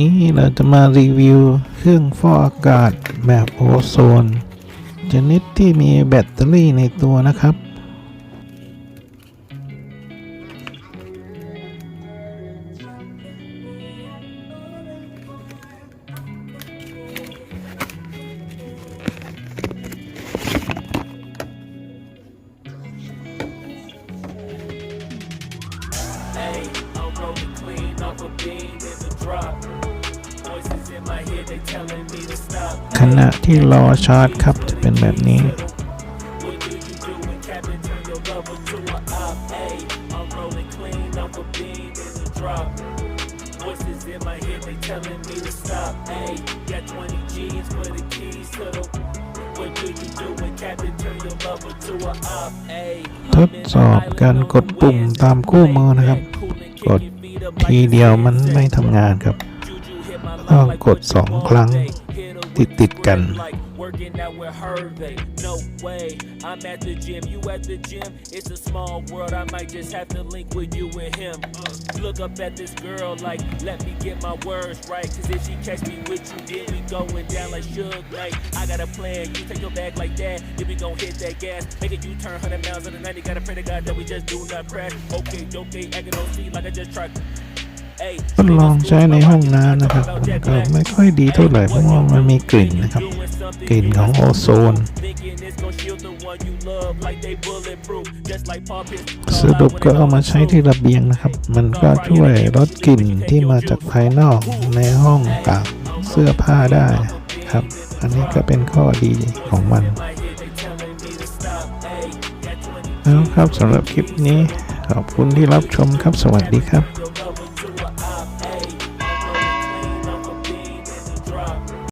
นี้เราจะมารีวิวเครื่องฟอกอากาศแบบโอโซนชนิดที่มีแบตเตอรี่ในตัวนะครับ Hey. rolling clean off a bean in the drop. ขณะที่รอชาร์จครับจะเป็นแบบนี้ ทดสอบการกดปุ่มตามคู่มือนะครับกดทีเดียวมันไม่ทำงานครับ ต้องกด2ครั้ง ติดติดกัน hanging we're her, No way, I'm at the gym, you at the gym. It's a small world, I might just have to link with you and him. Uh, look up at this girl, like, let me get my words right. Cause if she catch me with you, then we going down like Suge Knight. I got a plan, you take your bag like that, then we gon' hit that gas. Make it you turn 100 miles on the 90, gotta pray to God that we just do not crash. Okay, okay, I can OC like I just tried. ทดลองใช้ในห้องน้ำนะครับก็ไม่ค่อยดีเท่าไหร่เพราะว่ามันมีกลิ่นนะครับ กลิ่นของโอโซนสรุปก็เอามาใช้ ที่ระเบียง นะครับ มันก็ช่วยลดกลิ่นที่มาจากภายนอกในห้องตาบเสื้อผ้าได้ครับ อันนี้ก็เป็นข้อดีของมันแล้วครับสำหรับคลิปนี้ขอบคุณที่รับชมครับสวัสดีครับ